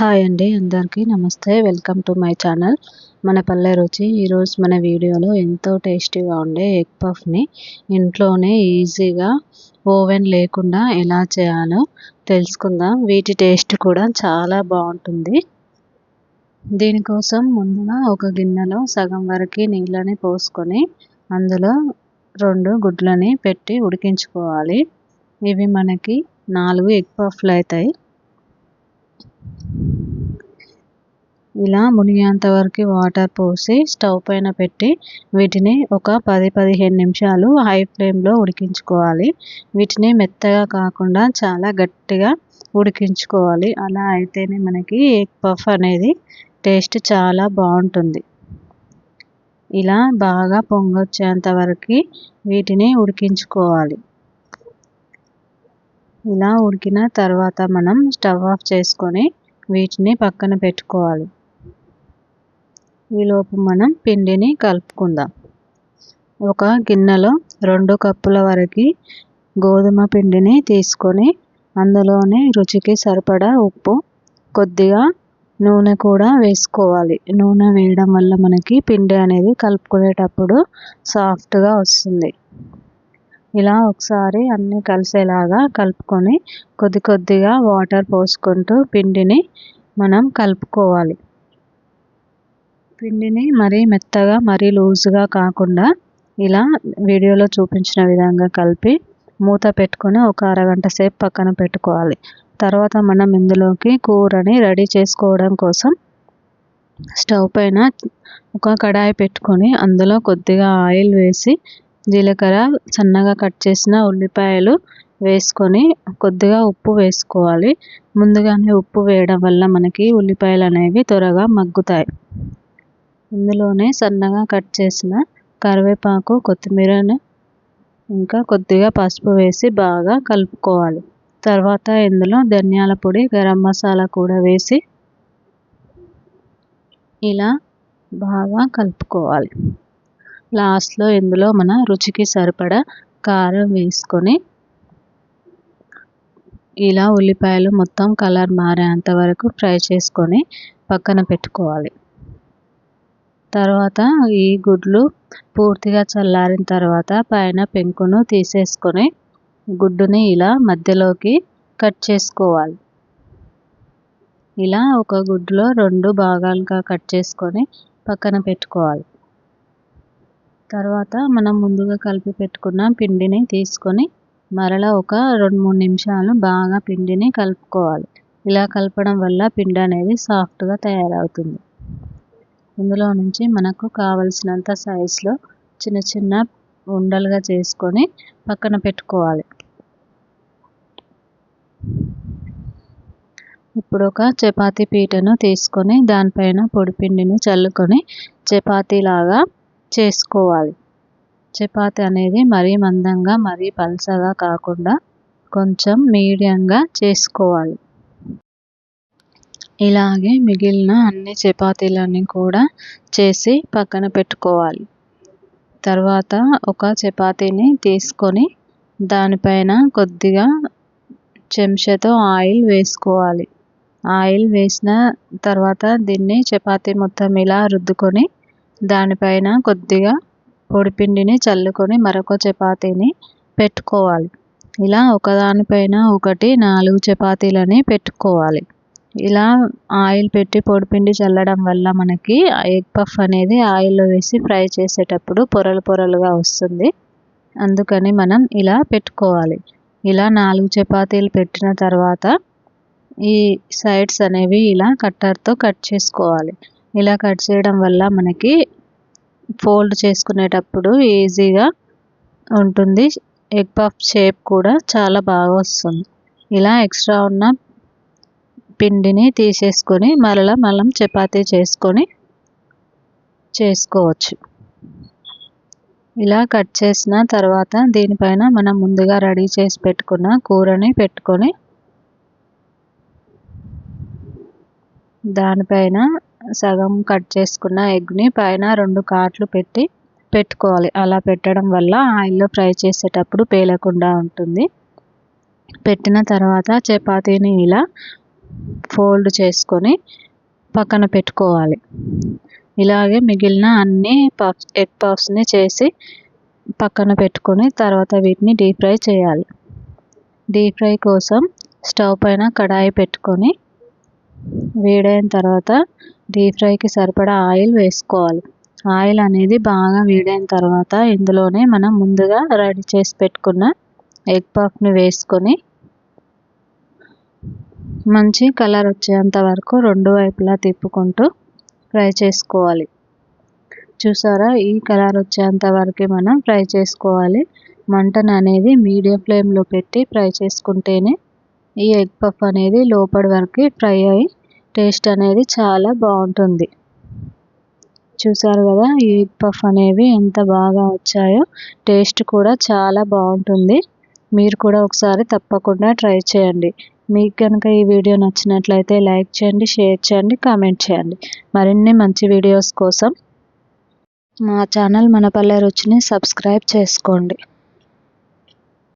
Hi అండి అందరికీ నమస్తే. Welcome to my channel. మన పల్లె రుచి ఈరోజు మన వీడియోలో ఎంతో టేస్టీగా ఉండే ఎగ్ పఫ్ని ఇంట్లోనే ఈజీగా ఓవెన్ లేకుండా ఎలా చేయాలో తెలుసుకుందాం. వీటి టేస్ట్ కూడా చాలా బాగుంటుంది. దీనికోసం ముందుగా ఒక గిన్నెలో సగం వరకు నీళ్ళని పోసుకొని అందులో రెండు గుడ్లని పెట్టి ఉడికించుకోవాలి. ఇవి మనకి నాలుగు ఎగ్ పఫ్లు అవుతాయి. ఇలా మునిగేంత వరకు వాటర్ పోసి స్టవ్ పైన పెట్టి వీటిని ఒక పది పదిహేను నిమిషాలు హై ఫ్లేమ్లో ఉడికించుకోవాలి. వీటిని మెత్తగా కాకుండా చాలా గట్టిగా ఉడికించుకోవాలి. అలా అయితేనే మనకి ఎగ్ పఫ్ అనేది టేస్ట్ చాలా బాగుంటుంది. ఇలా బాగా పొంగొచ్చేంత వరకు వీటిని ఉడికించుకోవాలి. ఇలా ఉడికిన తర్వాత మనం స్టవ్ ఆఫ్ చేసుకొని వీటిని పక్కన పెట్టుకోవాలి. ఈలోపు మనం పిండిని కలుపుకుందాం. ఒక గిన్నెలో రెండు కప్పుల వరకు గోధుమ పిండిని తీసుకొని అందులోనే రుచికి సరిపడా ఉప్పు కొద్దిగా నూనె కూడా వేసుకోవాలి. నూనె వేయడం వల్ల మనకి పిండి అనేది కలుపుకునేటప్పుడు సాఫ్ట్గా వస్తుంది. ఇలా ఒకసారి అన్నీ కలిసేలాగా కలుపుకొని కొద్ది కొద్దిగా వాటర్ పోసుకుంటూ పిండిని మనం కలుపుకోవాలి. పిండిని మరీ మెత్తగా మరీ లూజ్గా కాకుండా ఇలా వీడియోలో చూపించిన విధంగా కలిపి మూత పెట్టుకొని ఒక అరగంట సేపు పక్కన పెట్టుకోవాలి. తర్వాత మనం ఇందులోకి కూరని రెడీ చేసుకోవడం కోసం స్టవ్ పైన ఒక కడాయి పెట్టుకొని అందులో కొద్దిగా ఆయిల్ వేసి జీలకర్ర సన్నగా కట్ చేసిన ఉల్లిపాయలు వేసుకొని కొద్దిగా ఉప్పు వేసుకోవాలి. ముందుగానే ఉప్పు వేయడం వల్ల మనకి ఉల్లిపాయలు అనేవి త్వరగా మగ్గుతాయి. ఇందులోనే సన్నగా కట్ చేసిన కరివేపాకు కొత్తిమీరను ఇంకా కొద్దిగా పసుపు వేసి బాగా కలుపుకోవాలి. తర్వాత ఇందులో ధనియాల పొడి గరం మసాలా కూడా వేసి ఇలా బాగా కలుపుకోవాలి. లాస్ట్లో ఇందులో మన రుచికి సరిపడా కారం వేసుకొని ఇలా ఉల్లిపాయలు మొత్తం కలర్ మారేంత వరకు ఫ్రై చేసుకొని పక్కన పెట్టుకోవాలి. తర్వాత ఈ గుడ్లు పూర్తిగా చల్లారిన తర్వాత పైన పెంకును తీసేసుకొని గుడ్డుని ఇలా మధ్యలోకి కట్ చేసుకోవాలి. ఇలా ఒక గుడ్లో రెండు భాగాలుగా కట్ చేసుకొని పక్కన పెట్టుకోవాలి. తర్వాత మనం ముందుగా కలిపి పెట్టుకున్న పిండిని తీసుకొని మరలా ఒక రెండు మూడు నిమిషాలు బాగా పిండిని కలుపుకోవాలి. ఇలా కలపడం వల్ల పిండి అనేది సాఫ్ట్గా తయారవుతుంది. ఇందులో నుంచి మనకు కావలసినంత సైజులో చిన్న చిన్న ఉండలుగా చేసుకొని పక్కన పెట్టుకోవాలి. ఇప్పుడు ఒక చపాతీ పీటను తీసుకొని దానిపైన పొడిపిండిని చల్లుకొని చపాతీలాగా చేసుకోవాలి. చపాతి అనేది మరీ మందంగా మరీ పలసగా కాకుండా కొంచెం మీడియంగా చేసుకోవాలి. ఇలాగే మిగిలిన అన్ని చపాతీలన్నీ కూడా చేసి పక్కన పెట్టుకోవాలి. తర్వాత ఒక చపాతీని తీసుకొని దానిపైన కొద్దిగా చెంచాతో ఆయిల్ వేసుకోవాలి. ఆయిల్ వేసిన తర్వాత దీన్ని చపాతీ మొత్తం ఇలా రుద్దుకొని దానిపైన కొద్దిగా పొడిపిండిని చల్లుకొని మరొక చపాతీని పెట్టుకోవాలి. ఇలా ఒకదానిపైన ఒకటి నాలుగు చపాతీలని పెట్టుకోవాలి. ఇలా ఆయిల్ పెట్టి పొడిపిండి చల్లడం వల్ల మనకి ఎగ్ పఫ్ అనేది ఆయిల్లో వేసి ఫ్రై చేసేటప్పుడు పొరలు పొరలుగా వస్తుంది. అందుకని మనం ఇలా పెట్టుకోవాలి. ఇలా నాలుగు చపాతీలు పెట్టిన తర్వాత ఈ సైడ్స్ అనేవి ఇలా కట్టర్తో కట్ చేసుకోవాలి. ఇలా కట్ చేయడం వల్ల మనకి ఫోల్డ్ చేసుకునేటప్పుడు ఈజీగా ఉంటుంది. ఎగ్ పఫ్ షేప్ కూడా చాలా బాగా వస్తుంది. ఇలా ఎక్స్ట్రా ఉన్న పిండిని తీసేసుకొని మరలా మనం చపాతీ చేసుకొని చేసుకోవచ్చు. ఇలా కట్ చేసిన తర్వాత దీనిపైన మనం ముందుగా రెడీ చేసి పెట్టుకున్న కూరని పెట్టుకొని దానిపైన సగం కట్ చేసుకున్న ఎగ్ని పైన రెండు కాట్లు పెట్టి పెట్టుకోవాలి. అలా పెట్టడం వల్ల ఆయిల్లో ఫ్రై చేసేటప్పుడు పేలకుండా ఉంటుంది. పెట్టిన తర్వాత చపాతీని ఇలా ఫోల్డ్ చేసుకొని పక్కన పెట్టుకోవాలి. ఇలాగే మిగిలిన అన్ని పఫ్ ఎగ్ పఫ్స్ని చేసి పక్కన పెట్టుకొని తర్వాత వీటిని డీప్ ఫ్రై చేయాలి. డీప్ ఫ్రై కోసం స్టవ్ పైన కడాయి పెట్టుకొని వేడైన తర్వాత డీప్ ఫ్రైకి సరిపడా ఆయిల్ వేసుకోవాలి. ఆయిల్ అనేది బాగా వేడైన తర్వాత ఇందులోనే మనం ముందుగా రెడీ చేసి పెట్టుకున్న ఎగ్ పఫ్ని వేసుకొని మంచి కలర్ వచ్చేంత వరకు రెండు వైపులా తిప్పుకుంటూ ఫ్రై చేసుకోవాలి. చూసారా? ఈ కలర్ వచ్చేంత వరకు మనం ఫ్రై చేసుకోవాలి. మంటను అనేది మీడియం ఫ్లేమ్లో పెట్టి ఫ్రై చేసుకుంటేనే ఈ ఎగ్ పఫ్ అనేది లోపలి వరకు ఫ్రై అయ్యి టేస్ట్ అనేది చాలా బాగుంటుంది. చూసారు కదా ఈ పఫ్ అనేవి ఎంత బాగా వచ్చాయో టేస్ట్ కూడా చాలా బాగుంటుంది. మీరు కూడా ఒకసారి తప్పకుండా ట్రై చేయండి. మీకు కనుక ఈ వీడియో నచ్చినట్లయితే లైక్ చేయండి షేర్ చేయండి కామెంట్ చేయండి. మరిన్ని మంచి వీడియోస్ కోసం మా ఛానల్ మన పల్లె రుచిని సబ్స్క్రైబ్ చేసుకోండి.